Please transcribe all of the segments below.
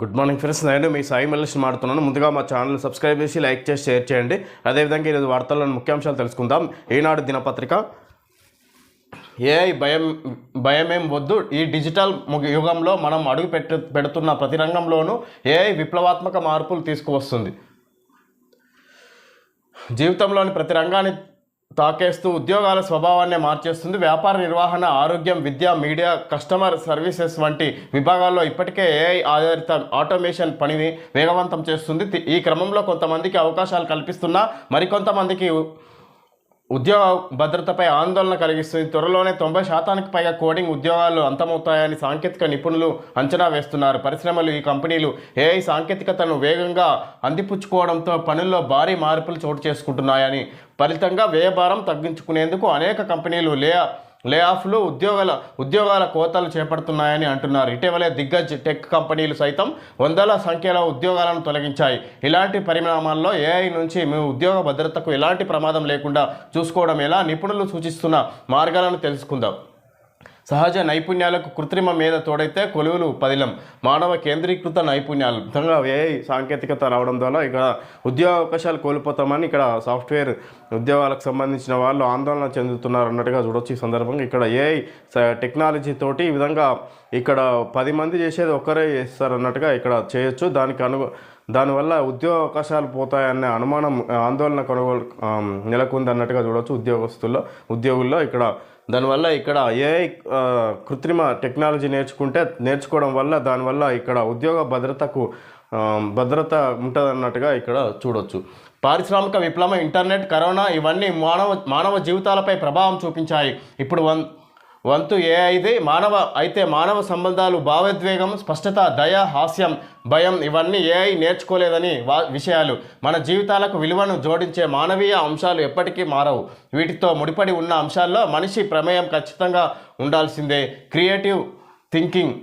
Good morning friends నేను మీ సాయి మల్లేష్ మాడుతున్నాను. ముందుగా మా ఛానల్ సబ్స్క్రైబ్ చేసి లైక్ చేసి షేర్ చేయండి. అదేవిధంగా ఈరోజు వార్తల్లోని ముఖ్యాంశాలు తెలుసుకుందాం. ఈనాడు దినపత్రిక ఏఐ భయం భయమేం వద్దు. ఈ డిజిటల్ యుగంలో మనం అడుగు పెట్టు పెడుతున్న ప్రతి రంగంలోనూ ఏఐ విప్లవాత్మక మార్పులు తీసుకువస్తుంది. జీవితంలోని ప్రతి రంగాన్ని తాకేస్తూ ఉద్యోగాల స్వభావాన్ని మార్చేస్తుంది. వ్యాపార నిర్వహణ ఆరోగ్యం విద్య మీడియా కస్టమర్ సర్వీసెస్ వంటి విభాగాల్లో ఇప్పటికే ఏఐ ఆధారిత ఆటోమేషన్ పనిని వేగవంతం చేస్తుంది. ఈ క్రమంలో కొంతమందికి అవకాశాలు కల్పిస్తున్నా మరికొంతమందికి ఉద్యోగ భద్రతపై ఆందోళన కలిగిస్తుంది. త్వరలోనే తొంభై శాతానికి పైగా కోడింగ్ ఉద్యోగాలు అంతమవుతాయని సాంకేతిక నిపుణులు అంచనా వేస్తున్నారు. పరిశ్రమలు ఈ కంపెనీలు ఏఐ సాంకేతికతను వేగంగా అందిపుచ్చుకోవడంతో పనుల్లో భారీ మార్పులు చోటు చేసుకుంటున్నాయని ఫలితంగా వ్యయభారం తగ్గించుకునేందుకు అనేక కంపెనీలు లే లే ఆఫ్లు ఉద్యోగాల ఉద్యోగాల కోతలు చేపడుతున్నాయని అంటున్నారు. ఇటీవలే దిగ్గజ్ టెక్ కంపెనీలు సైతం వందల సంఖ్యలో ఉద్యోగాలను తొలగించాయి. ఇలాంటి పరిణామాల్లో ఏఐ నుంచి మీ ఉద్యోగ భద్రతకు ఎలాంటి ప్రమాదం లేకుండా చూసుకోవడం ఎలా? నిపుణులు సూచిస్తున్న మార్గాలను తెలుసుకుందాం. సహజ నైపుణ్యాలకు కృత్రిమ మీద తోడైతే కొలువులు పదిలం. మానవ కేంద్రీకృత నైపుణ్యాలు. విధంగా ఏఐ సాంకేతికత రావడం ద్వారా ఇక్కడ ఉద్యోగ అవకాశాలు కోల్పోతామని ఇక్కడ సాఫ్ట్వేర్ ఉద్యోగాలకు సంబంధించిన వాళ్ళు ఆందోళన చెందుతున్నారు అన్నట్టుగా చూడొచ్చు ఈ సందర్భంగా. ఇక్కడ ఏఐ టెక్నాలజీ తోటి ఈ విధంగా ఇక్కడ పది మంది చేసేది ఒక్కరే చేస్తారు అన్నట్టుగా ఇక్కడ చేయొచ్చు. దానికి అను దానివల్ల ఉద్యోగ అవకాశాలు పోతాయనే అనుమానం ఆందోళన కొనుగోలు నెలకొంది అన్నట్టుగా చూడొచ్చు ఉద్యోగస్తుల్లో ఉద్యోగుల్లో. ఇక్కడ దానివల్ల ఇక్కడ ఏఐ కృత్రిమ టెక్నాలజీ నేర్చుకుంటే నేర్చుకోవడం వల్ల దానివల్ల ఇక్కడ ఉద్యోగ భద్రతకు భద్రత ఉంటుందన్నట్టుగా ఇక్కడ చూడొచ్చు. పారిశ్రామిక విప్లవం ఇంటర్నెట్ కరోనా ఇవన్నీ మానవ మానవ జీవితాలపై ప్రభావం చూపించాయి. ఇప్పుడు వన్ వంతు ఏ అయితే మానవ అయితే మానవ సంబంధాలు భావోద్వేగం స్పష్టత దయ హాస్యం భయం ఇవన్నీ ఏఐ నేర్చుకోలేదని వా విషయాలు. మన జీవితాలకు విలువను జోడించే మానవీయ అంశాలు ఎప్పటికీ మారవు. వీటితో ముడిపడి ఉన్న అంశాల్లో మనిషి ప్రమేయం ఖచ్చితంగా ఉండాల్సిందే. Creative thinking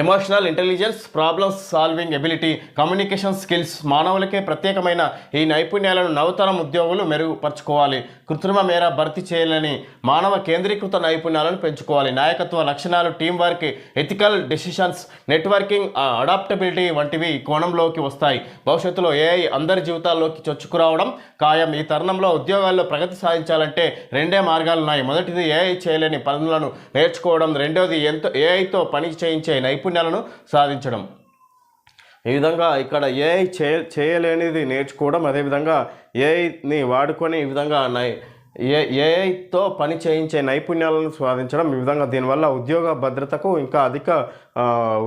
emotional intelligence problems solving ability communication skills మానవులకే ప్రత్యేకమైన ఈ నైపుణ్యాలను నవతరం ఉద్యోగులు మెరుగుపరచుకోవాలి. కృత్రిమ మేర భర్తీ చేయాలని మానవ కేంద్రీకృత నైపుణ్యాలను పెంచుకోవాలి. నాయకత్వ లక్షణాలు team work ethical decisions networking adaptability వంటివి ఈ కోణంలోకి వస్తాయి. భవిష్యత్తులో ఏఐ అందరి జీవితాల్లోకి చొచ్చుకురావడం ఖాయం. ఈ తరుణంలో ఉద్యోగాల్లో ప్రగతి సాధించాలంటే రెండే మార్గాలు ఉన్నాయి మొదటిది ఏఐ చేయలేని పనులను నేర్చుకోవడం రెండోది ఎంతో ఏఐతో పని చేయించే నైపుణ్యాలను సాధించడం. ఈ విధంగా ఇక్కడ ఏఐ చేయ చేయలేనిది నేర్చుకోవడం అదేవిధంగా ఏఐని వాడుకొని ఈ విధంగా నై ఏ ఏఐతో పని చేయించే నైపుణ్యాలను సాధించడం ఈ విధంగా దీనివల్ల ఉద్యోగ భద్రతకు ఇంకా అధిక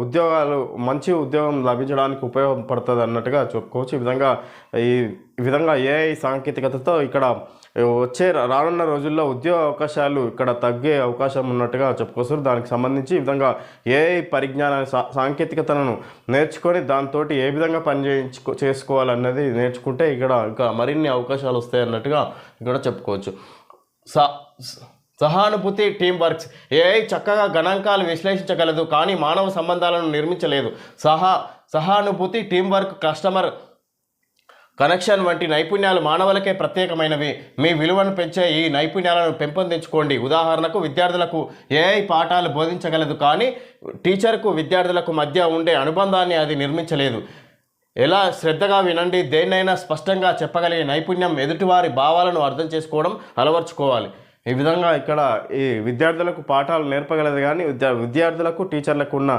ఉద్యోగాలు మంచి ఉద్యోగం లభించడానికి ఉపయోగపడుతుంది అన్నట్టుగా చెప్పుకోవచ్చు. ఈ విధంగా ఈ విధంగా ఏఐ సాంకేతికతతో ఇక్కడ వచ్చే రానున్న రోజుల్లో ఉద్యోగ అవకాశాలు ఇక్కడ తగ్గే అవకాశం ఉన్నట్టుగా చెప్పుకోవచ్చు. దానికి సంబంధించి ఈ విధంగా ఏఐ పరిజ్ఞాన సా సాంకేతికతను నేర్చుకొని దాంతో ఏ విధంగా పనిచేయించుకో చేసుకోవాలన్నది నేర్చుకుంటే ఇక్కడ ఇంకా మరిన్ని అవకాశాలు వస్తాయి అన్నట్టుగా ఇక్కడ చెప్పుకోవచ్చు. సా సహానుభూతి టీం వర్క్స్ ఏఐ చక్కగా గణాంకాలు విశ్లేషించగలదు కానీ మానవ సంబంధాలను నిర్మించలేదు. సహా సహానుభూతి టీం వర్క్ కస్టమర్ కనెక్షన్ వంటి నైపుణ్యాలు మానవులకే ప్రత్యేకమైనవి. మీ విలువను పెంచే ఈ నైపుణ్యాలను పెంపొందించుకోండి. ఉదాహరణకు విద్యార్థులకు ఏఐ పాఠాలు బోధించగలదు కానీ టీచర్కు విద్యార్థులకు మధ్య ఉండే అనుబంధాన్ని అది నిర్మించలేదు. ఎలా? శ్రద్ధగా వినండి. దేన్నైనా స్పష్టంగా చెప్పగలిగే నైపుణ్యం ఎదుటివారి భావాలను అర్థం చేసుకోవడం అలవర్చుకోవాలి. ఈ విధంగా ఇక్కడ ఈ విద్యార్థులకు పాఠాలు నేర్పగలదు కానీ విద్యా విద్యార్థులకు టీచర్లకు ఉన్న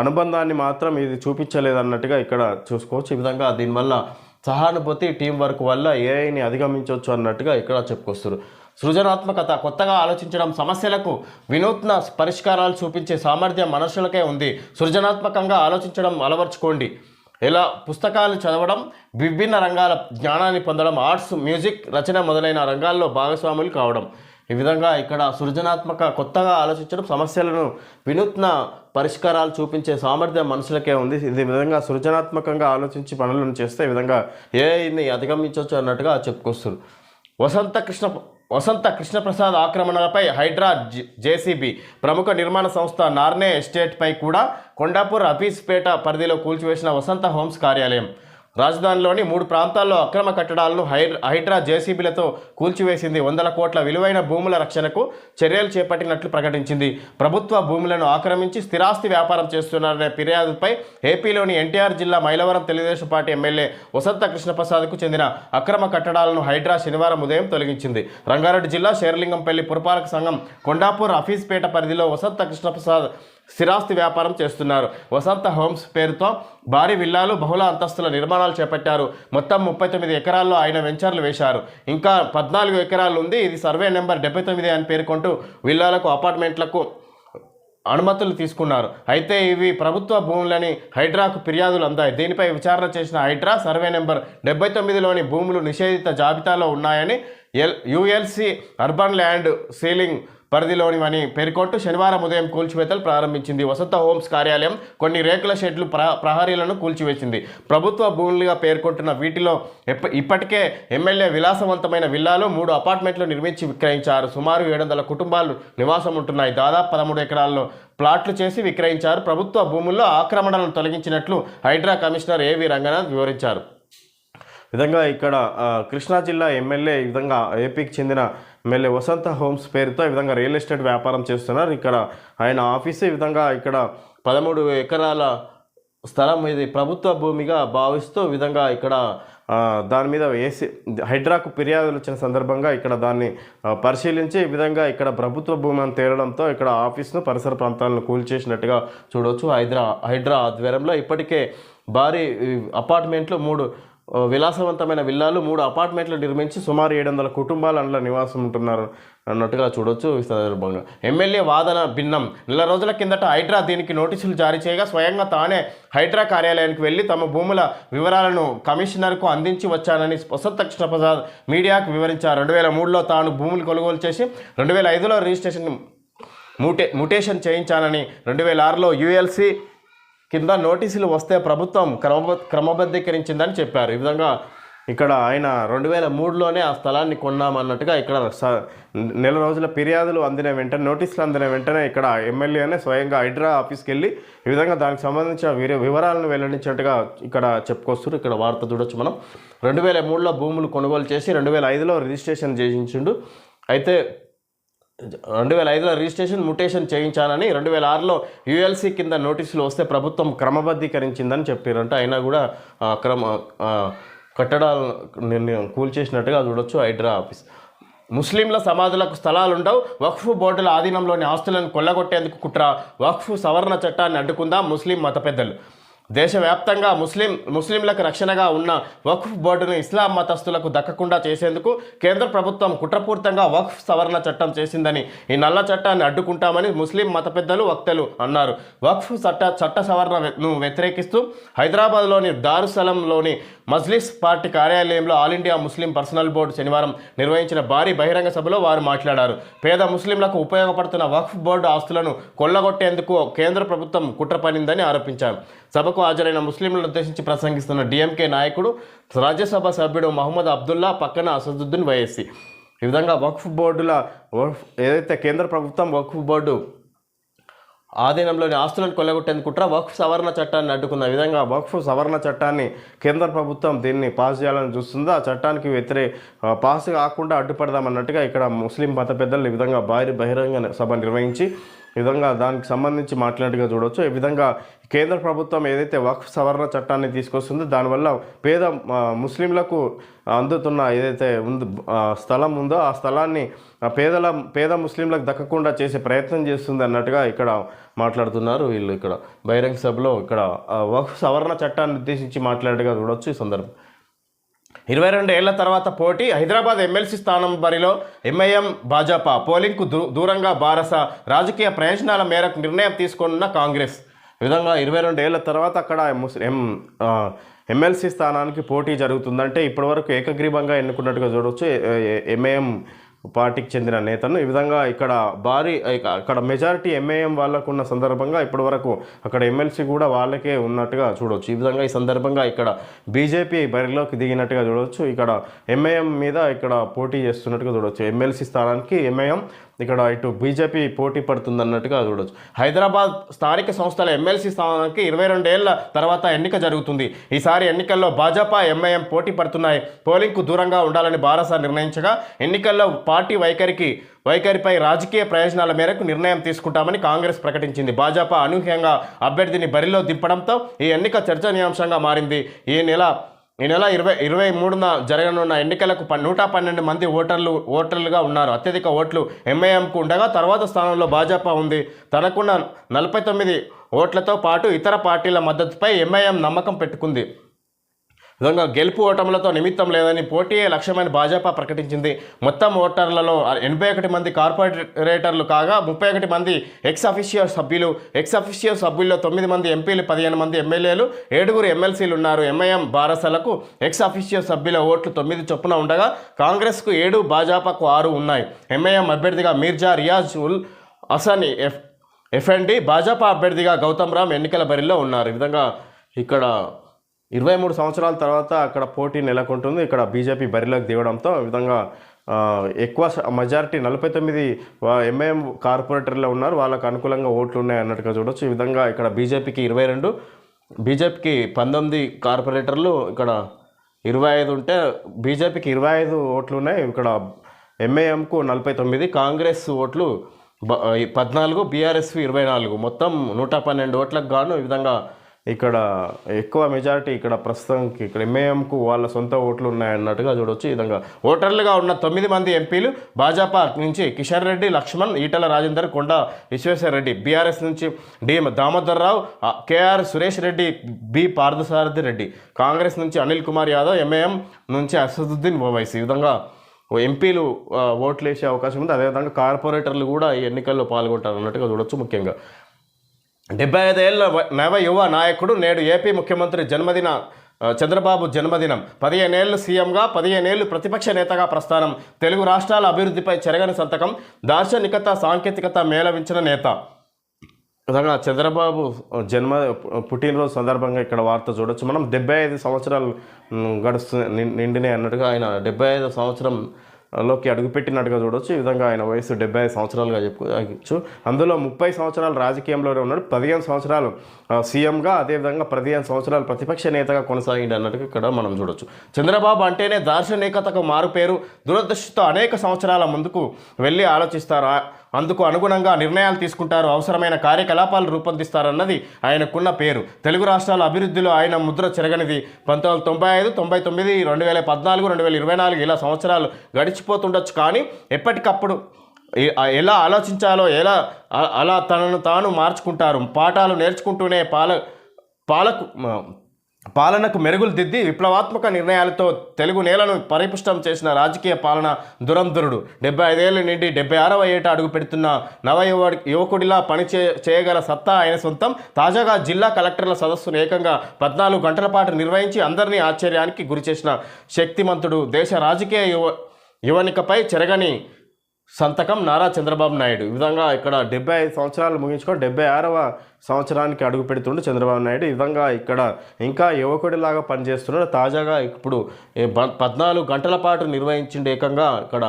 అనుబంధాన్ని మాత్రం ఇది చూపించలేదు అన్నట్టుగా ఇక్కడ చూసుకోవచ్చు. ఈ విధంగా దీనివల్ల సహానుభూతి టీం వర్క్ వల్ల ఏఐని అధిగమించవచ్చు అన్నట్టుగా ఇక్కడ చెప్పుకొస్తారు. సృజనాత్మకత కొత్తగా ఆలోచించడం సమస్యలకు వినూత్న పరిష్కారాలు చూపించే సామర్థ్యం మనుషులకే ఉంది. సృజనాత్మకంగా ఆలోచించడం అలవర్చుకోండి. ఎలా పుస్తకాలు చదవడం విభిన్న రంగాల జ్ఞానాన్ని పొందడం ఆర్ట్స్ మ్యూజిక్ రచన మొదలైన రంగాల్లో భాగస్వాములు కావడం ఈ విధంగా ఇక్కడ సృజనాత్మక కొత్తగా ఆలోచించడం సమస్యలను వినూత్న పరిష్కారాలు చూపించే సామర్థ్యం మనుషులకే ఉంది. ఇది విధంగా సృజనాత్మకంగా ఆలోచించి పనులను చేస్తే ఈ విధంగా ఏఐని అధిగమించవచ్చు అన్నట్టుగా చెప్పుకొస్తారు. వసంత కృష్ణ వసంత కృష్ణప్రసాద్ ఆక్రమణలపై హైడ్రా జేసీబీ ప్రముఖ నిర్మాణ సంస్థ నార్నే ఎస్టేట్పై కూడా కొండాపూర్ అఫీస్పేట పరిధిలో కూల్చివేసిన వసంత హోమ్స్ కార్యాలయం. రాజధానిలోని మూడు ప్రాంతాల్లో అక్రమ కట్టడాలను హై హైడ్రా జేసీబీలతో కూల్చివేసింది వందల కోట్ల విలువైన భూముల రక్షణకు చర్యలు చేపట్టినట్లు ప్రకటించింది. ప్రభుత్వ భూములను ఆక్రమించి స్థిరాస్తి వ్యాపారం చేస్తున్నారనే ఫిర్యాదుపై ఏపీలోని ఎన్టీఆర్ జిల్లా మైలవరం తెలుగుదేశం పార్టీ ఎమ్మెల్యే వసంత కృష్ణప్రసాద్కు చెందిన అక్రమ కట్టడాలను హైడ్రా శనివారం ఉదయం తొలగించింది. రంగారెడ్డి జిల్లా శేరలింగంపల్లి పురపాలక సంఘం కొండాపూర్ హఫీజ్పేట పరిధిలో వసంత కృష్ణప్రసాద్ స్థిరాస్తి వ్యాపారం చేస్తున్నారు. వసంత హోమ్స్ పేరుతో భారీ విల్లాలు బహుళ అంతస్తుల నిర్మాణాలు చేపట్టారు. మొత్తం ముప్పై తొమ్మిది ఎకరాల్లో ఆయన వెంచర్లు వేశారు. ఇంకా పద్నాలుగు ఎకరాలు ఉంది. ఇది సర్వే నెంబర్ డెబ్బై తొమ్మిది అని పేర్కొంటూ విల్లాలకు అపార్ట్మెంట్లకు అనుమతులు తీసుకున్నారు. అయితే ఇవి ప్రభుత్వ భూములని హైడ్రాకు ఫిర్యాదులు అందాయి. దీనిపై విచారణ చేసిన హైడ్రా సర్వే నెంబర్ డెబ్బై తొమ్మిదిలోని భూములు నిషేధిత జాబితాలో ఉన్నాయని L ULC urban land ceiling పరిధిలోనివని పేర్కొంటూ శనివారం ఉదయం కూల్చివేతలు ప్రారంభించింది. వసంత హోమ్స్ కార్యాలయం కొన్ని రేకుల షెడ్లు ప్ర ప్రహరీలను కూల్చివేసింది. ప్రభుత్వ భూములుగా పేర్కొంటున్న వీటిలో ఇప్పటికే ఎమ్మెల్యే విలాసవంతమైన విల్లాలు మూడు అపార్ట్మెంట్లు నిర్మించి విక్రయించారు. సుమారు ఏడు వందల కుటుంబాలు నివాసం ఉంటున్నాయి. దాదాపు పదమూడు ఎకరాల్లో ప్లాట్లు చేసి విక్రయించారు. ప్రభుత్వ భూముల్లో ఆక్రమణలను తొలగించినట్లు హైడ్రా కమిషనర్ ఏవి రంగనాథ్ వివరించారు. విధంగా ఇక్కడ కృష్ణా జిల్లా ఎమ్మెల్యే ఈ విధంగా ఏపీకి చెందిన ఎమ్మెల్యే వసంత హోమ్స్ పేరుతో ఈ విధంగా రియల్ ఎస్టేట్ వ్యాపారం చేస్తున్నారు. ఇక్కడ ఆయన ఆఫీసు ఈ విధంగా ఇక్కడ పదమూడు ఎకరాల స్థలం ఇది ప్రభుత్వ భూమిగా భావిస్తూ విధంగా ఇక్కడ దాని మీద వేసి హైడ్రాకు ఫిర్యాదులు వచ్చిన సందర్భంగా ఇక్కడ దాన్ని పరిశీలించి ఈ విధంగా ఇక్కడ ప్రభుత్వ భూమి అని తేలడంతో ఇక్కడ ఆఫీస్ను పరిసర ప్రాంతాలను కూల్చేసినట్టుగా చూడవచ్చు హైదరా హైడ్రా ఆధ్వర్యంలో ఇప్పటికే భారీ అపార్ట్మెంట్లు మూడు విలాసవంతమైన విల్లాలు మూడు అపార్ట్మెంట్లు నిర్మించి సుమారు ఏడు వందల కుటుంబాలు అందులో నివాసం ఉంటున్నారు అన్నట్టుగా చూడొచ్చు ఈ సందర్భంగా. ఎమ్మెల్యే వాదన భిన్నం. నెల రోజుల కిందట హైడ్రా దీనికి నోటీసులు జారీ చేయగా స్వయంగా తానే హైడ్రా కార్యాలయానికి వెళ్ళి తమ భూముల వివరాలను కమిషనర్కు అందించి వచ్చానని వసంత కృష్ణప్రసాద్ మీడియాకు వివరించారు. రెండు వేల మూడులో తాను భూములు కొనుగోలు చేసి రెండు వేల ఐదులో రిజిస్ట్రేషన్ ముటే ముటేషన్ చేయించానని రెండు వేల ఆరులో యుఎల్సి కింద నోటీసులు వస్తే ప్రభుత్వం క్రమ క్రమబద్ధీకరించిందని చెప్పారు. ఈ విధంగా ఇక్కడ ఆయన రెండు వేల మూడులోనే ఆ స్థలాన్ని కొన్నామన్నట్టుగా ఇక్కడ స- నెల రోజుల ఫిర్యాదులు అందిన వెంటనే నోటీసులు అందిన వెంటనే ఇక్కడ ఎమ్మెల్యేనే స్వయంగా హైడ్రా ఆఫీస్కి వెళ్ళి ఈ విధంగా దానికి సంబంధించిన వివరాలను వెల్లడించినట్టుగా ఇక్కడ చెప్పుకొస్తారు ఇక్కడ వార్త చూడొచ్చు మనం. రెండు వేల మూడులో భూములు కొనుగోలు చేసి రెండు వేల ఐదులో రిజిస్ట్రేషన్ చేయించిండు. అయితే రెండు వేల ఐదులో రిజిస్ట్రేషన్ ముటేషన్ చేయించాలని రెండు వేల ఆరులో యుఎల్సి కింద నోటీసులు వస్తే ప్రభుత్వం క్రమబద్ధీకరించిందని చెప్పారంట. అయినా కూడా క్రమ కట్టడాలను కట్టడాలు నిర్ణయం కూల్చేసినట్టుగా చూడొచ్చు హైడ్రా ఆఫీస్. ముస్లింల సమాధులకు స్థలాలు ఉండవు వక్ఫ్ బోర్డుల ఆధీనంలోని ఆస్తులను కొల్లగొట్టేందుకు కుట్ర. వక్ఫ్ సవరణ చట్టాన్ని అడ్డుకుందాం ముస్లిం మత పెద్దలు. దేశవ్యాప్తంగా ముస్లిం ముస్లింలకు రక్షణగా ఉన్న వక్ఫ్ బోర్డును ఇస్లాం మతస్థులకు దక్కకుండా చేసేందుకు కేంద్ర ప్రభుత్వం కుట్రపూర్తంగా వక్ఫ్ సవరణ చట్టం చేసిందని ఈ నల్ల చట్టాన్ని అడ్డుకుంటామని ముస్లిం మత పెద్దలు వక్తలు అన్నారు. వక్ఫ్ చట్ట చట్ట సవరణను వ్యతిరేకిస్తూ హైదరాబాద్లోని దారుసలంలోని మజ్లిస్ పార్టీ కార్యాలయంలో all India Muslim personal board శనివారం నిర్వహించిన భారీ బహిరంగ సభలో వారు మాట్లాడారు. పేద ముస్లింలకు ఉపయోగపడుతున్న వక్ఫ్ బోర్డు ఆస్తులను కొల్లగొట్టేందుకు కేంద్ర ప్రభుత్వం కుట్ర పనిందని ఆరోపించారు. సభకు హాజరైన ముస్లింలను ఉద్దేశించి ప్రసంగిస్తున్న డిఎంకే నాయకుడు రాజ్యసభ సభ్యుడు మహమ్మద్ అబ్దుల్లా పక్కన అసదుద్దీన్ వైఎస్సీ. ఈ విధంగా వక్ఫ్ బోర్డుల ఏదైతే కేంద్ర ప్రభుత్వం వక్ఫ్ బోర్డు ఆధీనంలోని ఆస్తులను కొల్లగొట్టేందుకు కుట్ర వక్ఫ్ సవరణ చట్టాన్ని అడ్డుకున్న విధంగా వక్ఫ్ సవరణ చట్టాన్ని కేంద్ర ప్రభుత్వం దీన్ని పాస్ చేయాలని చూస్తుంది? ఆ చట్టానికి వ్యతిరే పాస్ కాకుండా అడ్డుపడదామన్నట్టుగా ఇక్కడ ముస్లిం మత పెద్దలు ఈ విధంగా భారీ బహిరంగ సభ నిర్వహించి విధంగా దానికి సంబంధించి మాట్లాడినట్టుగా చూడవచ్చు ఈ విధంగా కేంద్ర ప్రభుత్వం ఏదైతే వక్ఫ్ సవరణ చట్టాన్ని తీసుకొస్తుందో దానివల్ల పేద ముస్లింలకు అందుతున్న ఏదైతే ఉంది స్థలం ఉందో ఆ స్థలాన్ని పేదల పేద ముస్లింలకు దక్కకుండా చేసే ప్రయత్నం చేస్తుంది అన్నట్టుగా ఇక్కడ మాట్లాడుతున్నారు వీళ్ళు ఇక్కడ. బహిరంగ సభలో ఇక్కడ వక్ఫ్ సవరణ చట్టాన్ని ఉద్దేశించి మాట్లాడేట్టుగా చూడొచ్చు ఈ సందర్భం. ఇరవై రెండు ఏళ్ళ తర్వాత పోటీ హైదరాబాద్ ఎమ్మెల్సీ స్థానం బరిలో ఎంఐఎం భాజపా. పోలింగ్కు దూ దూరంగా బారస రాజకీయ ప్రయోజనాల మేరకు నిర్ణయం తీసుకున్న కాంగ్రెస్. విధంగా ఇరవై రెండు ఏళ్ళ తర్వాత అక్కడ ముస్లిం ఎమ్మెల్సీ స్థానానికి పోటీ జరుగుతుందంటే ఇప్పటివరకు ఏకగ్రీవంగా ఎన్నుకున్నట్టుగా చూడవచ్చు ఎంఐఎం పార్టీకి చెందిన నేతను. ఈ విధంగా ఇక్కడ భారీ అక్కడ మెజారిటీ ఎంఏఎం వాళ్ళకు ఉన్న సందర్భంగా ఇప్పటి వరకు అక్కడ ఎమ్మెల్సీ కూడా వాళ్ళకే ఉన్నట్టుగా చూడవచ్చు ఈ విధంగా ఈ సందర్భంగా ఇక్కడ బీజేపీ బరిలోకి దిగినట్టుగా చూడవచ్చు ఇక్కడ ఎంఏఎం మీద ఇక్కడ పోటీ చేస్తున్నట్టుగా చూడవచ్చు ఎమ్మెల్సీ స్థానానికి ఎంఏఎం ఇక్కడ ఇటు బీజేపీ పోటీ పడుతుంది అన్నట్టుగా చూడొచ్చు. హైదరాబాద్ స్థానిక సంస్థల ఎమ్మెల్సీ స్థానానికి ఇరవై రెండేళ్ళ తర్వాత ఎన్నిక జరుగుతుంది. ఈసారి ఎన్నికల్లో భాజపా ఎంఐఎం పోటీ పడుతున్నాయి. పోలింగ్కు దూరంగా ఉండాలని బారాసా నిర్ణయించగా ఎన్నికల్లో పార్టీ వైఖరికి వైఖరిపై రాజకీయ ప్రయోజనాల మేరకు నిర్ణయం తీసుకుంటామని కాంగ్రెస్ ప్రకటించింది. భాజపా అనూహ్యంగా అభ్యర్థిని బరిలో దింపడంతో ఈ ఎన్నిక చర్చనీయాంశంగా మారింది. ఈ నెల ఈ నెల ఇరవై ఇరవై మూడున జరగనున్న ఎన్నికలకు ప- నూట పన్నెండు మంది ఓటర్లు ఓటర్లుగా ఉన్నారు. అత్యధిక ఓట్లు ఎంఐఎంకు ఉండగా తర్వాత స్థానంలో భాజపా ఉంది. తనకున్న నలభై తొమ్మిది ఓట్లతో పాటు ఇతర పార్టీల మద్దతుపై ఎంఐఎం నమ్మకం పెట్టుకుంది. విధంగా గెలుపు ఓటములతో నిమిత్తం లేదని పోటీయే లక్ష్యమని భాజపా ప్రకటించింది. మొత్తం ఓటర్లలో ఎనభై ఒకటి మంది కార్పొరేటర్లు కాగా ముప్పై ఒకటి మంది ఎక్స్ అఫీషియో సభ్యులు. ఎక్స్ అఫీషియో సభ్యుల్లో తొమ్మిది మంది ఎంపీలు పదిహేను మంది ఎమ్మెల్యేలు. ఏడుగురు ఎమ్మెల్సీలు ఉన్నారు. ఎంఐఎం బారసలకు ఎక్స్ అఫీషియో సభ్యుల ఓట్లు తొమ్మిది చొప్పున ఉండగా కాంగ్రెస్కు ఏడు భాజపాకు ఆరు ఉన్నాయి. ఎంఐఎం అభ్యర్థిగా మీర్జా రియాజ్ ఉల్ హసన్ ఎఫ్ ఎఫ్ఎండి. భాజపా అభ్యర్థిగా గౌతమ్ రామ్ ఎన్నికల బరిలో ఉన్నారు. ఈ విధంగా ఇక్కడ ఇరవై మూడు సంవత్సరాల తర్వాత అక్కడ పోటీ నెలకొంటుంది. ఇక్కడ బీజేపీ బరిలోకి దిగడంతో ఈ విధంగా ఎక్కువ మెజారిటీ నలభై తొమ్మిది ఎంఐఎం కార్పొరేటర్లో ఉన్నారు. వాళ్ళకు అనుకూలంగా ఓట్లు ఉన్నాయి అన్నట్టుగా చూడొచ్చు. ఈ విధంగా ఇక్కడ బీజేపీకి ఇరవై రెండు బీజేపీకి పంతొమ్మిది కార్పొరేటర్లు ఇక్కడ ఇరవై ఐదు ఉంటే బీజేపీకి ఇరవై ఐదు ఓట్లు ఉన్నాయి ఇక్కడ ఎంఐఎంకు నలభై తొమ్మిది కాంగ్రెస్ ఓట్లు పద్నాలుగు బీఆర్ఎస్వి ఇరవై నాలుగు. మొత్తం నూట పన్నెండు ఓట్లకు గాను ఈ విధంగా ఇక్కడ ఎక్కువ మెజారిటీ ఇక్కడ ప్రస్తుతానికి ఇక్కడ ఎంఏఎంకు వాళ్ళ సొంత ఓట్లు ఉన్నాయన్నట్టుగా చూడొచ్చు. ఈ విధంగా ఓటర్లుగా ఉన్న తొమ్మిది మంది ఎంపీలు భాజపా నుంచి కిషన్ రెడ్డి లక్ష్మణ్ ఈటల రాజేందర్ కొండ విశ్వేశ్వర రెడ్డి బీఆర్ఎస్ నుంచి D Damodar Rao KR Suresh Reddy B Parthasarathy Reddy Congress నుంచి అనిల్ కుమార్ యాదవ్ ఎంఏఎం నుంచి అసదుద్దీన్ ఓవైసీ. ఈ విధంగా ఎంపీలు ఓట్లు వేసే అవకాశం ఉంది. అదేవిధంగా కార్పొరేటర్లు కూడా ఈ ఎన్నికల్లో పాల్గొంటారు అన్నట్టుగా చూడొచ్చు ముఖ్యంగా. డెబ్బై ఐదేళ్ళ నవ యువ నాయకుడు నేడు ఏపీ ముఖ్యమంత్రి జన్మదిన చంద్రబాబు జన్మదినం. పదిహేనేళ్ళు సీఎంగా పదిహేనేళ్ళు ప్రతిపక్ష నేతగా ప్రస్థానం. తెలుగు రాష్ట్రాల అభివృద్ధిపై చెరగని సంతకం. దార్శనికత సాంకేతికత మేళవించిన నేత. విధంగా చంద్రబాబు జన్మ పుట్టినరోజు సందర్భంగా ఇక్కడ వార్త చూడొచ్చు. మనం డెబ్బై ఐదు సంవత్సరాలు గడుస్తు నిం- నిండినాయి అన్నట్టుగా ఆయన డెబ్బై ఐదు సంవత్సరం లోకి అడుగుపెట్టినట్టుగా చూడొచ్చు. ఈ విధంగా ఆయన వయసు డెబ్బై ఐదు సంవత్సరాలుగా చెప్పుకోవచ్చు. అందులో ముప్పై సంవత్సరాలు రాజకీయంలోనే ఉన్నాడు. పదిహేను సంవత్సరాలు సీఎంగా అదేవిధంగా పదిహేను సంవత్సరాలు ప్రతిపక్ష నేతగా కొనసాగింది అన్నట్టుగా ఇక్కడ మనం చూడొచ్చు. చంద్రబాబు అంటేనే దార్శనికతకు మారుపేరు. దురదృష్టితో అనేక సంవత్సరాల ముందుకు వెళ్ళి ఆలోచిస్తారు? అందుకు అనుగుణంగా నిర్ణయాలు తీసుకుంటారు అవసరమైన కార్యకలాపాలు రూపొందిస్తారన్నది ఆయనకున్న పేరు. తెలుగు రాష్ట్రాల అభివృద్ధిలో ఆయన ముద్ర చెరగనిది. పంతొమ్మిది వందల తొంభై ఐదు తొంభై తొమ్మిది రెండు వేల పద్నాలుగు రెండు వేల ఇరవై నాలుగు ఇలా సంవత్సరాలు గడిచిపోతుండొచ్చు కానీ ఎప్పటికప్పుడు ఎలా ఆలోచించాలో ఎలా అలా తనను తాను మార్చుకుంటారు. పాఠాలు నేర్చుకుంటూనే పాల పాలకు పాలనకు మెరుగులు దిద్ది విప్లవాత్మక నిర్ణయాలతో తెలుగు నేలను పరిపుష్టం చేసిన రాజకీయ పాలన దురంధరుడు. డెబ్బై ఐదేళ్ళ నుండి డెబ్బై ఆరవ ఏట అడుగు పెడుతున్న నవ యువకుడిలా పని చే చేయగల సత్తా ఆయన సొంతం. తాజాగా జిల్లా కలెక్టర్ల సదస్సును ఏకంగా పద్నాలుగు గంటల పాటు నిర్వహించి అందరినీ ఆశ్చర్యానికి గురిచేసిన శక్తిమంతుడు దేశ రాజకీయ యువ యువనికపై చెరగని సంతకం నారా చంద్రబాబు నాయుడు. ఈ విధంగా ఇక్కడ డెబ్బై ఐదు సంవత్సరాలు ముగించుకొని డెబ్బై ఆరవ సంవత్సరానికి అడుగు పెడుతుండే చంద్రబాబు నాయుడు. ఈ విధంగా ఇక్కడ ఇంకా యువకుడిలాగా పనిచేస్తున్నాడు తాజాగా ఇప్పుడు పద్నాలుగు గంటల పాటు నిర్వహించిండే ఏకంగా ఇక్కడ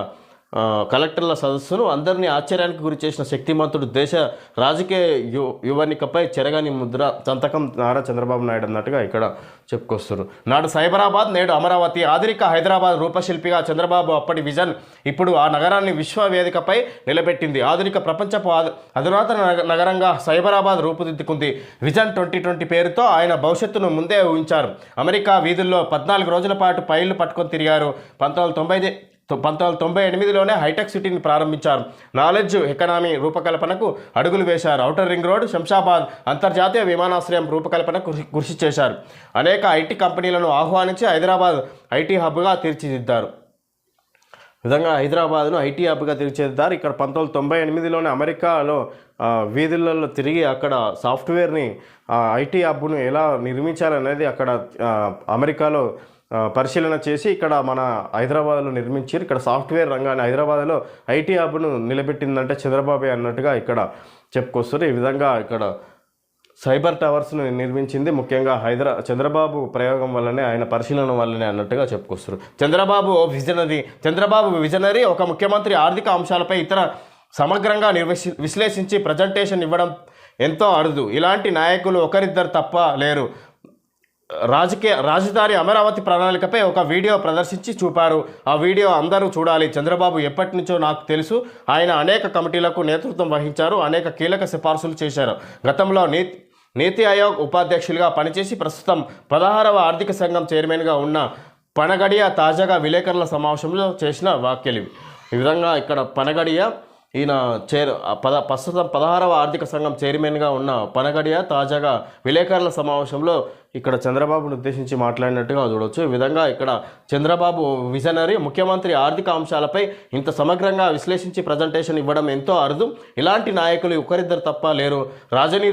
కలెక్టర్ల సదస్సును అందరినీ ఆశ్చర్యానికి గురి చేసిన శక్తిమంతుడు దేశ రాజకీయ యు యువనికపై చెరగని ముద్ర సంతకం నారా చంద్రబాబు నాయుడు అన్నట్టుగా ఇక్కడ చెప్పుకొస్తున్నారు. నాడు సైబరాబాద్ నేడు అమరావతి ఆధునిక హైదరాబాద్ రూపశిల్పిగా చంద్రబాబు అప్పటి విజన్ ఇప్పుడు ఆ నగరాన్ని విశ్వ వేదికపై నిలబెట్టింది. ఆధునిక ప్రపంచపు అధునాతన నగ- నగరంగా సైబరాబాద్ రూపుదిద్దుకుంది. విజన్ ట్వంటీ ట్వంటీ పేరుతో ఆయన భవిష్యత్తును ముందే ఊహించారు. అమెరికా వీధుల్లో పద్నాలుగు రోజుల పాటు పైళ్ళు పట్టుకొని తిరిగారు. పంతొమ్మిది వందల తొంభై పంతొమ్మిది వందల తొంభై ఎనిమిదిలోనే హైటెక్ సిటీని ప్రారంభించారు. నాలెడ్జ్ ఎకనామీ రూపకల్పనకు అడుగులు వేశారు. ఔటర్ రింగ్ రోడ్ శంషాబాద్ అంతర్జాతీయ విమానాశ్రయం రూపకల్పనకు కృషి- కృషి చేశారు. అనేక ఐటీ కంపెనీలను ఆహ్వానించి హైదరాబాద్ ఐటీ హబ్గా తీర్చిదిద్దారు. విధంగా హైదరాబాద్ను ఐటీ హబ్గా తీర్చిదిద్దారు. ఇక్కడ పంతొమ్మిది తొంభై ఎనిమిదిలోనే అమెరికాలో వీధులలో తిరిగి అక్కడ సాఫ్ట్వేర్ని ఐటీ హబ్ను ఎలా నిర్మించాలనేది అక్కడ అమెరికాలో పరిశీలన చేసి ఇక్కడ మన హైదరాబాద్లో నిర్మించారు. ఇక్కడ సాఫ్ట్వేర్ రంగాన్ని హైదరాబాద్లో ఐటీ హబ్ను నిలబెట్టిందంటే చంద్రబాబు అన్నట్టుగా ఇక్కడ చెప్పుకొస్తారు ఈ విధంగా ఇక్కడ సైబర్ టవర్స్ను నిర్మించింది ముఖ్యంగా హైదరా చంద్రబాబు ప్రయోగం వల్లనే ఆయన పరిశీలన వల్లనే అన్నట్టుగా చెప్పుకొస్తారు చంద్రబాబు విజనరీ చంద్రబాబు విజనరీ ఒక ముఖ్యమంత్రి ఆర్థిక అంశాలపై ఇతర సమగ్రంగా నిర్విశ్ విశ్లేషించి ప్రజెంటేషన్ ఇవ్వడం ఎంతో అరుదు. ఇలాంటి నాయకులు ఒకరిద్దరు తప్ప లేరు. రాజకీయ రాజధాని అమరావతి ప్రణాళికపై ఒక వీడియో ప్రదర్శించి చూపారు. ఆ వీడియో అందరూ చూడాలి. చంద్రబాబు ఎప్పటి నుంచో నాకు తెలుసు. ఆయన అనేక కమిటీలకు నేతృత్వం వహించారు. అనేక కీలక సిఫార్సులు చేశారు. గతంలో నీతి నీతి ఆయోగ్ ఉపాధ్యక్షులుగా పనిచేసి ప్రస్తుతం పదహారవ ఆర్థిక సంఘం చైర్మన్గా ఉన్న పనగడియ తాజాగా విలేకరుల సమావేశంలో చేసిన వ్యాఖ్యలు. ఈ విధంగా ఇక్కడ పనగడియ ఈయన చైర్ పద ప్రస్తుతం పదహారవ ఆర్థిక సంఘం చైర్మన్గా ఉన్న పనగడియ తాజాగా విలేకరుల సమావేశంలో ఇక్కడ చంద్రబాబును ఉద్దేశించి మాట్లాడినట్టుగా చూడవచ్చు ఈ విధంగా ఇక్కడ చంద్రబాబు విజనరీ ముఖ్యమంత్రి ఆర్థిక అంశాలపై ఇంత సమగ్రంగా విశ్లేషించి ప్రజెంటేషన్ ఇవ్వడం ఎంతో అరుదు. ఇలాంటి నాయకులు ఒకరిద్దరు తప్ప లేరు. రాజనీ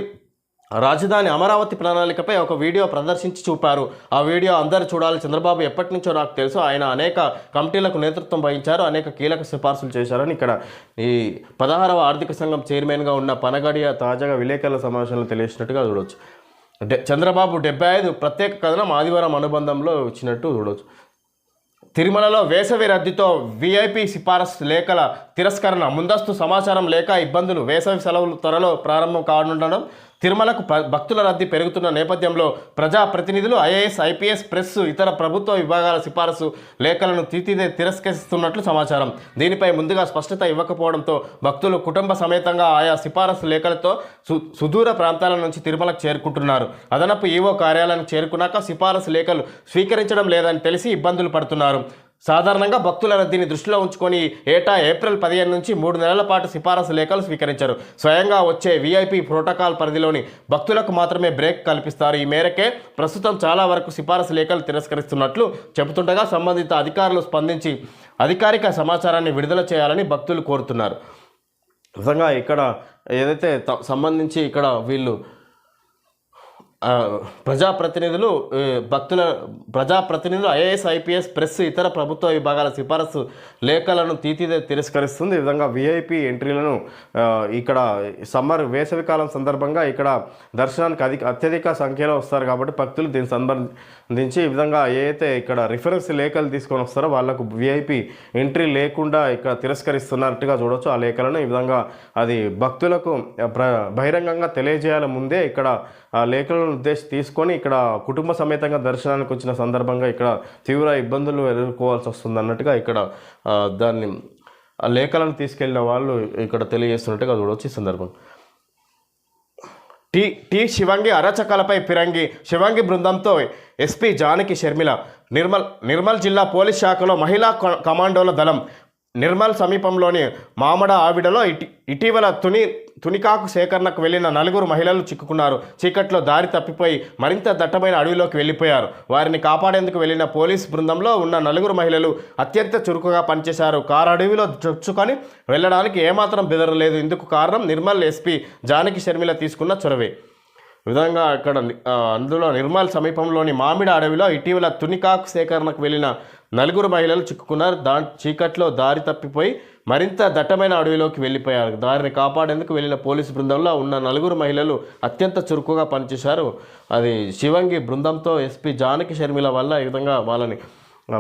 రాజధాని అమరావతి ప్రణాళికపై ఒక వీడియో ప్రదర్శించి చూపారు. ఆ వీడియో అందరు చూడాలి. చంద్రబాబు ఎప్పటి నుంచో నాకు తెలుసు. ఆయన అనేక కమిటీలకు నేతృత్వం వహించారు. అనేక కీలక సిఫార్సులు చేశారని ఇక్కడ ఈ పదహారవ ఆర్థిక సంఘం చైర్మన్గా ఉన్న పనగడియ తాజాగా విలేకరుల సమావేశంలో తెలియచినట్టుగా చూడవచ్చు డె చంద్రబాబు డెబ్బై ఐదు ప్రత్యేక కథనం ఆదివారం అనుబంధంలో వచ్చినట్టు చూడవచ్చు తిరుమలలో వేసవి రద్దీతో వీఐపీ సిఫారసు లేఖల తిరస్కరణ ముందస్తు సమాచారం లేక ఇబ్బందులు వేసవి సెలవులు త్వరలో ప్రారంభం కానుండడం తిరుమలకు ప- భక్తుల రద్దీ పెరుగుతున్న నేపథ్యంలో ప్రజాప్రతినిధులు ఐఏఎస్ ఐపీఎస్ ప్రెస్ ఇతర ప్రభుత్వ విభాగాల సిఫారసు లేఖలను తీతిదే తిరస్కరిస్తున్నట్లు సమాచారం. దీనిపై ముందుగా స్పష్టత ఇవ్వకపోవడంతో భక్తులు కుటుంబ సమేతంగా ఆయా సిఫారసు లేఖలతో సు సుదూర ప్రాంతాల నుంచి తిరుమలకు చేరుకుంటున్నారు. అదనపు ఈవో కార్యాలయానికి చేరుకున్నాక సిఫారసు లేఖలు స్వీకరించడం లేదని తెలిసి ఇబ్బందులు పడుతున్నారు. సాధారణంగా భక్తుల రద్దీని దృష్టిలో ఉంచుకొని ఏటా ఏప్రిల్ పదిహేను నుంచి మూడు నెలల పాటు సిఫారసు లేఖలు స్వీకరించారు. స్వయంగా వచ్చే వీఐపీ ప్రోటోకాల్ పరిధిలోని భక్తులకు మాత్రమే బ్రేక్ కల్పిస్తారు. ఈ మేరకే ప్రస్తుతం చాలా వరకు సిఫారసు లేఖలు తిరస్కరిస్తున్నట్లు చెబుతుండగా సంబంధిత అధికారులు స్పందించి అధికారిక సమాచారాన్ని విడుదల చేయాలని భక్తులు కోరుతున్నారు. నిజంగా ఇక్కడ ఏదైతే త- సంబంధించి ఇక్కడ వీళ్ళు ప్రజాప్రతినిధులు భక్తుల ప్రజాప్రతినిధులు ఐఏఎస్ ఐపీఎస్ ప్రెస్ ఇతర ప్రభుత్వ విభాగాల సిఫారసు లేఖలను తీతిదే తిరస్కరిస్తుంది. ఈ విధంగా విఐపి ఎంట్రీలను ఇక్కడ సమ్మర్ వేసవికాలం సందర్భంగా ఇక్కడ దర్శనానికి అధిక అత్యధిక సంఖ్యలో వస్తారు కాబట్టి భక్తులు దీన్ని సంబంధించి ఈ విధంగా ఏదైతే ఇక్కడ రిఫరెన్స్ లేఖలు తీసుకొని వస్తారో వాళ్ళకు విఐపి ఎంట్రీ లేకుండా ఇక్కడ తిరస్కరిస్తున్నట్టుగా చూడొచ్చు. ఆ లేఖలను ఈ విధంగా అది భక్తులకు బహిరంగంగా తెలియజేయాల ముందే ఇక్కడ ఆ లేఖలను ఉద్దేశి తీసుకొని ఇక్కడ కుటుంబ సమేతంగా దర్శనానికి వచ్చిన సందర్భంగా ఇక్కడ తీవ్ర ఇబ్బందులు ఎదుర్కోవాల్సి వస్తుంది అన్నట్టుగా ఇక్కడ దాన్ని లేఖలను తీసుకెళ్ళిన వాళ్ళు ఇక్కడ తెలియజేస్తున్నట్టుగా చూడవచ్చు ఈ సందర్భం. టి టి శివంగి అరచకాలపై ఫిరంగి శివంగి బృందంతో ఎస్పీ జానకి షర్మిల నిర్మల్ నిర్మల్ జిల్లా పోలీస్ శాఖలో మహిళా క- కమాండోల దళం నిర్మల్ సమీపంలోని మామడ ఆవిడలో ఇటి ఇటీవల తుని తునికాకు సేకరణకు వెళ్ళిన నలుగురు మహిళలు చిక్కుకున్నారు. చీకట్లో దారి తప్పిపోయి మరింత దట్టమైన అడవిలోకి వెళ్ళిపోయారు వారిని కాపాడేందుకు వెళ్ళిన పోలీస్ బృందంలో ఉన్న నలుగురు మహిళలు అత్యంత చురుకుగా పనిచేశారు. కారు అడవిలో చొచ్చుకొని వెళ్ళడానికి ఏమాత్రం బెదరలేదు. ఇందుకు కారణం నిర్మల్ ఎస్పీ జానకి షర్మిల తీసుకున్న చొరవే. విధంగా ఇక్కడ అందులో నిర్మల్ సమీపంలోని మామిడి అడవిలో ఇటీవల తునికాకు సేకరణకు వెళ్ళిన నలుగురు మహిళలు చిక్కుకున్నారు. దా చీకట్లో దారి తప్పిపోయి మరింత దట్టమైన అడవిలోకి వెళ్ళిపోయారు. దారిని కాపాడేందుకు వెళ్ళిన పోలీసు బృందంలో ఉన్న నలుగురు మహిళలు అత్యంత చురుకుగా పనిచేశారు. అది శివంగి బృందంతో ఎస్పీ జానకి షర్మిల వల్ల ఈ విధంగా వాళ్ళని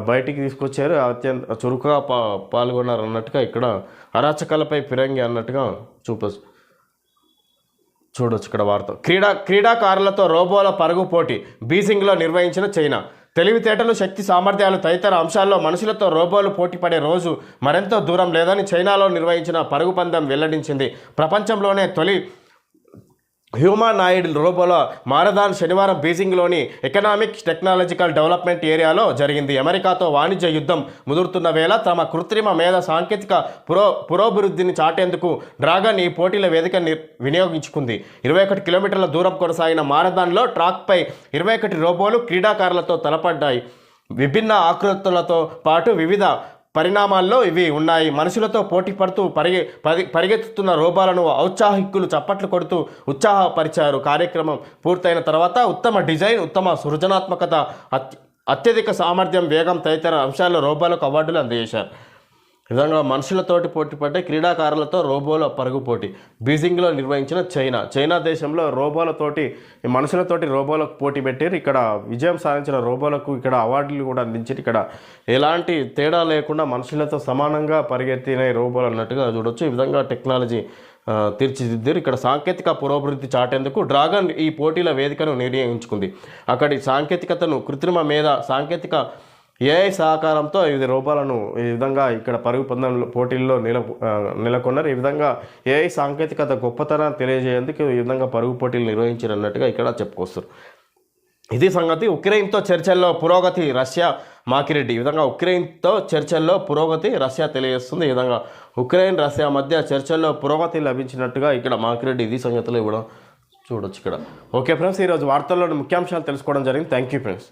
బయటికి తీసుకొచ్చారు. అత్యంత చురుకుగా పా పాల్గొన్నారు అన్నట్టుగా ఇక్కడ అరాచకాలపై ఫిరంగి అన్నట్టుగా చూపొచ్చు చూడొచ్చు ఇక్కడ వార్త. క్రీడా క్రీడాకారులతో రోబోల పరుగు పోటీ బీజింగ్లో నిర్వహించిన చైనా తెలివితేటలు శక్తి సామర్థ్యాలు తదితర అంశాల్లో మనుషులతో రోబోలు పోటీపడే రోజు మరెంతో దూరం లేదని చైనాలో నిర్వహించిన పరుగుపందం వెల్లడించింది. ప్రపంచంలోనే తొలి హ్యూమానాయిడ్ రోబోలో మారదాన్ శనివారం బీజింగ్లోని ఎకనామిక్ టెక్నాలజికల్ డెవలప్మెంట్ ఏరియాలో జరిగింది. అమెరికాతో వాణిజ్య యుద్ధం ముదురుతున్న వేళ తమ కృత్రిమ మేధ సాంకేతిక పురో పురోభివృద్ధిని చాటేందుకు డ్రాగన్ ఈ పోటీల వేదిక ని- వినియోగించుకుంది. ఇరవై ఒకటి కిలోమీటర్ల దూరం కొనసాగిన మారదాన్లో ట్రాక్పై ఇరవై ఒకటి రోబోలు క్రీడాకారులతో తలపడ్డాయి. విభిన్న ఆకృతులతో పాటు వివిధ పరిణామాల్లో ఇవి ఉన్నాయి. మనుషులతో పోటీ పడుతూ పరిగె పరి పరిగెత్తుతున్న రోబాలను ఔత్సాహికులు చప్పట్లు కొడుతూ ఉత్సాహపరిచారు. కార్యక్రమం పూర్తయిన తర్వాత ఉత్తమ డిజైన్ ఉత్తమ సృజనాత్మకత అత్య అత్యధిక సామర్థ్యం వేగం తదితర అంశాల్లో రోబాలకు అవార్డులు అందజేశారు. నిజంగా విధంగా మనుషులతోటి పోటీ పడ్డే క్రీడాకారులతో రోబోల పరుగు పోటీ. బీజింగ్లో నిర్వహించిన చైనా. చైనా దేశంలో రోబోలతోటి మనుషులతోటి రోబోలకు పోటీ పెట్టారు ఇక్కడ విజయం సాధించిన రోబోలకు ఇక్కడ అవార్డులు కూడా అందించారు ఇక్కడ ఎలాంటి తేడా లేకుండా మనుషులతో సమానంగా పరిగెత్తిన రోబోలు అన్నట్టుగా చూడొచ్చు. ఈ విధంగా టెక్నాలజీ తీర్చిదిద్దారు ఇక్కడ సాంకేతిక పురోభివృద్ధి చాటేందుకు డ్రాగన్ ఈ పోటీల వేదికను నిర్ణయించుకుంది. అక్కడి సాంకేతికతను కృత్రిమ మీద సాంకేతిక ఏఐ సహకారంతో వివిధ రూపాలను ఈ విధంగా ఇక్కడ పరుగు పందెంలో పోటీల్లో నిల నెలకొన్నారు. ఈ విధంగా ఏఐ సాంకేతికత గొప్పతనాన్ని తెలియజేయేందుకు ఈ విధంగా పరుగు పోటీలు నిర్వహించినట్టుగా ఇక్కడ చెప్పుకొస్తారు ఇది సంగతి ఉక్రెయిన్తో చర్చల్లో పురోగతి రష్యా మాకిరెడ్డి. ఈ విధంగా ఉక్రెయిన్తో చర్చల్లో పురోగతి రష్యా తెలియజేస్తుంది. ఈ విధంగా ఉక్రెయిన్ రష్యా మధ్య చర్చల్లో పురోగతి లభించినట్టుగా ఇక్కడ మాకిరెడ్డి ఇది సంగతిలో ఇవ్వడం చూడొచ్చు ఇక్కడ. ఓకే ఫ్రెండ్స్ ఈరోజు వార్తల్లోని ముఖ్యాంశాలు తెలుసుకోవడం జరిగింది. Thank you friends.